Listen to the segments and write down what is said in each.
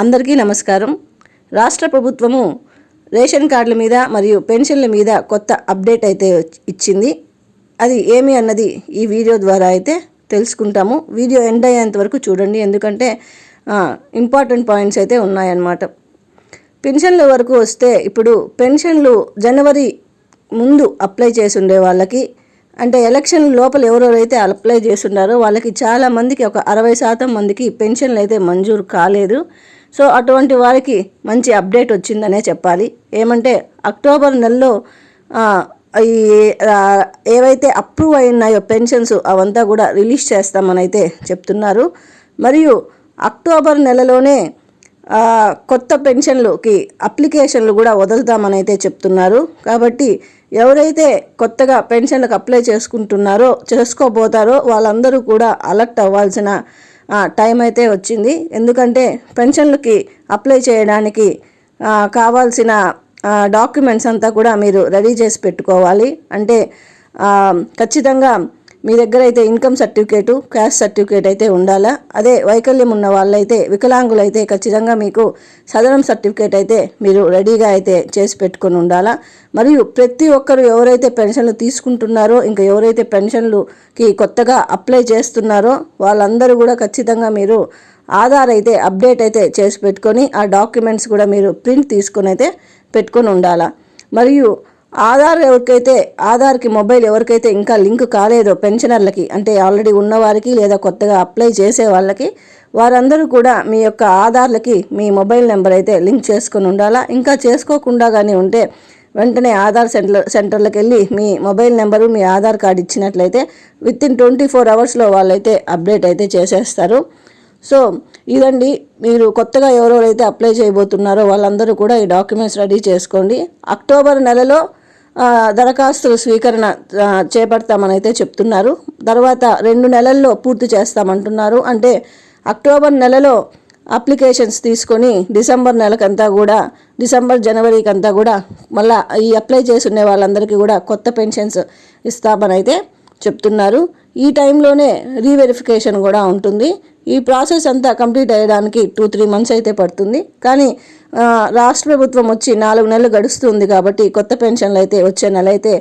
అందరికీ నమస్కారం. రాష్ట్ర ప్రభుత్వము రేషన్ కార్డుల మీద మరియు పెన్షన్ల మీద కొత్త అప్డేట్ అయితే ఇచ్చింది. అది ఏమి అన్నది ఈ వీడియో ద్వారా అయితే తెలుసుకుంటాము. వీడియో ఎండ్ అయ్యేంత వరకు చూడండి. ఎందుకంటే ఇంపార్టెంట్ పాయింట్స్ అయితే ఉన్నాయన్నమాట. పెన్షన్ల వరకు వస్తే ఇప్పుడు పెన్షన్లు జనవరి ముందు అప్లై చేసి ఉండే వాళ్ళకి అంటే ఎలక్షన్ లోపల ఎవరెవరైతే అప్లై చేస్తున్నారో వాళ్ళకి చాలా మందికి ఒక అరవై శాతం మందికి పెన్షన్లు అయితే మంజూరు కాలేదు. సో అటువంటి వారికి మంచి అప్డేట్ వచ్చిందనే చెప్పాలి. ఏమంటే అక్టోబర్ నెలలో ఈ ఏవైతే అప్రూవ్ అయి ఉన్నాయో పెన్షన్స్ అవంతా కూడా రిలీజ్ చేస్తామని అయితే చెప్తున్నారు. మరియు అక్టోబర్ నెలలోనే కొత్త పెన్షన్లుకి అప్లికేషన్లు కూడా వదులుతామని అయితే చెప్తున్నారు. కాబట్టి ఎవరైతే కొత్తగా పెన్షన్లకు అప్లై చేసుకుంటున్నారో చేసుకోబోతారో వాళ్ళందరూ కూడా అలర్ట్ అవ్వాల్సిన టైం అయితే వచ్చింది. ఎందుకంటే పెన్షన్లకి అప్లై చేయడానికి కావాల్సిన డాక్యుమెంట్స్ అంతా కూడా మీరు రెడీ చేసి పెట్టుకోవాలి. అంటే ఖచ్చితంగా మీ దగ్గర అయితే ఇన్కమ్ సర్టిఫికేటు క్యాస్ట్ సర్టిఫికేట్ అయితే ఉండాలా? అదే వైకల్యం ఉన్న వాళ్ళైతే వికలాంగులైతే ఖచ్చితంగా మీకు సదనం సర్టిఫికేట్ అయితే మీరు రెడీగా అయితే చేసి పెట్టుకొని ఉండాలా? మరియు ప్రతి ఒక్కరు ఎవరైతే పెన్షన్లు తీసుకుంటున్నారో ఇంకా ఎవరైతే పెన్షన్లుకి కొత్తగా అప్లై చేస్తున్నారో వాళ్ళందరూ కూడా ఖచ్చితంగా మీరు ఆధార్ అయితే అప్డేట్ అయితే చేసి పెట్టుకొని ఆ డాక్యుమెంట్స్ కూడా మీరు ప్రింట్ తీసుకొని అయితే పెట్టుకొని ఉండాలా? మరియు ఆధార్ ఎవరికైతే ఆధార్కి మొబైల్ ఎవరికైతే ఇంకా లింక్ కాలేదో పెన్షనర్లకి అంటే ఆల్రెడీ ఉన్నవారికి లేదా కొత్తగా అప్లై చేసే వాళ్ళకి వారందరూ కూడా మీ యొక్క ఆధార్లకి మీ మొబైల్ నెంబర్ అయితే లింక్ చేసుకొని ఉండాలా? ఇంకా చేసుకోకుండా కానీ ఉంటే వెంటనే ఆధార్ సెంటర్ సెంటర్లకు వెళ్ళి మీ మొబైల్ నెంబరు మీ ఆధార్ కార్డు ఇచ్చినట్లయితే విత్ ఇన్ ట్వంటీ ఫోర్ అవర్స్లో వాళ్ళైతే అప్డేట్ అయితే చేసేస్తారు. సో ఇదండి. మీరు కొత్తగా ఎవరెవరైతే అప్లై చేయబోతున్నారో వాళ్ళందరూ కూడా ఈ డాక్యుమెంట్స్ రెడీ చేసుకోండి. అక్టోబర్ నెలలో దరఖాస్తుల స్వీకరణ చేపడతామని అయితే చెప్తున్నారు. తర్వాత రెండు నెలల్లో పూర్తి చేస్తామంటున్నారు. అంటే అక్టోబర్ నెలలో అప్లికేషన్స్ తీసుకొని డిసెంబర్ నెలకంతా కూడా డిసెంబర్ జనవరికి అంతా కూడా మళ్ళీ ఈ అప్లై చేసి ఉండే వాళ్ళందరికీ కూడా కొత్త పెన్షన్స్ ఇస్తామని అయితే చెప్తున్నారు. ఈ టైంలోనే రీవెరిఫికేషన్ కూడా ఉంటుంది. ఈ ప్రాసెస్ అంతా కంప్లీట్ అయ్యడానికి టూ త్రీ మంత్స్ అయితే పడుతుంది. కానీ రాష్ట్ర ప్రభుత్వం వచ్చి నాలుగు నెలలు గడుస్తుంది కాబట్టి కొత్త పెన్షన్లు అయితే వచ్చే నెల అయితే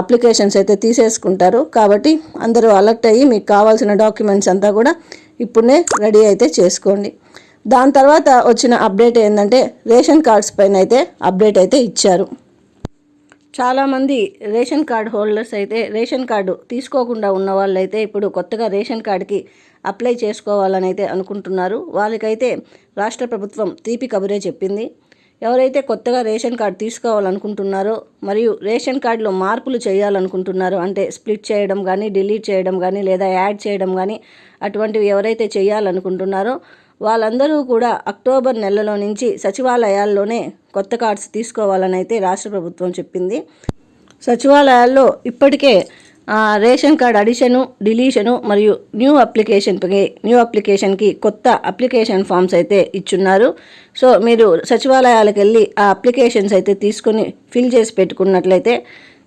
అప్లికేషన్స్ అయితే తీసేసుకుంటారు. కాబట్టి అందరూ అలర్ట్ అయ్యి మీకు కావాల్సిన డాక్యుమెంట్స్ అంతా కూడా ఇప్పుడే రెడీ అయితే చేసుకోండి. దాని తర్వాత వచ్చిన అప్డేట్ ఏంటంటే రేషన్ కార్డ్స్ పైన అయితే అప్డేట్ అయితే ఇచ్చారు. చాలామంది రేషన్ కార్డ్ హోల్డర్స్ అయితే రేషన్ కార్డు తీసుకోకుండా ఉన్న వాళ్ళైతే ఇప్పుడు కొత్తగా రేషన్ కార్డుకి అప్లై చేసుకోవాలని అయితే అనుకుంటున్నారు. వాళ్ళకైతే రాష్ట్ర ప్రభుత్వం తీపి కబురే చెప్పింది. ఎవరైతే కొత్తగా రేషన్ కార్డు తీసుకోవాలనుకుంటున్నారో మరియు రేషన్ కార్డులో మార్పులు చేయాలనుకుంటున్నారో అంటే స్ప్లిట్ చేయడం కానీ డిలీట్ చేయడం కానీ లేదా యాడ్ చేయడం కానీ అటువంటివి ఎవరైతే చేయాలనుకుంటున్నారో వాళ్ళందరూ కూడా అక్టోబర్ నెలలో నుంచి సచివాలయాల్లోనే కొత్త కార్డ్స్ తీసుకోవాలని అయితే రాష్ట్ర ప్రభుత్వం చెప్పింది. సచివాలయాల్లో ఇప్పటికే రేషన్ కార్డ్ అడిషను డిలీషను మరియు న్యూ అప్లికేషన్కి న్యూ అప్లికేషన్కి కొత్త అప్లికేషన్ ఫామ్స్ అయితే ఇచ్చున్నారు. సో మీరు సచివాలయాలకు వెళ్ళి ఆ అప్లికేషన్స్ అయితే తీసుకొని ఫిల్ చేసి పెట్టుకున్నట్లయితే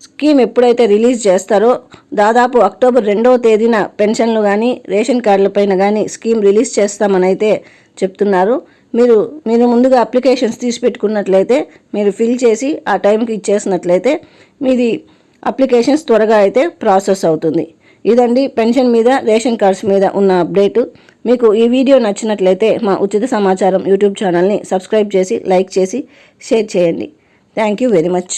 స్కీమ్ ఎప్పుడైతే రిలీజ్ చేస్తారో దాదాపు అక్టోబర్ రెండవ తేదీన పెన్షన్లు కానీ రేషన్ కార్డులపైన కానీ స్కీమ్ రిలీజ్ చేస్తామని అయితే చెప్తున్నారు. మీరు మీరు ముందుగా అప్లికేషన్స్ తీసి పెట్టుకున్నట్లయితే మీరు ఫిల్ చేసి ఆ టైంకి ఇచ్చేసినట్లయితే మీది అప్లికేషన్స్ త్వరగా అయితే ప్రాసెస్ అవుతుంది. ఇదండి పెన్షన్ మీద రేషన్ కార్డ్స్ మీద ఉన్న అప్డేటు. మీకు ఈ వీడియో నచ్చినట్లయితే మా ఉచిత సమాచారం యూట్యూబ్ ఛానల్ని సబ్స్క్రైబ్ చేసి లైక్ చేసి షేర్ చేయండి. Thank you very much.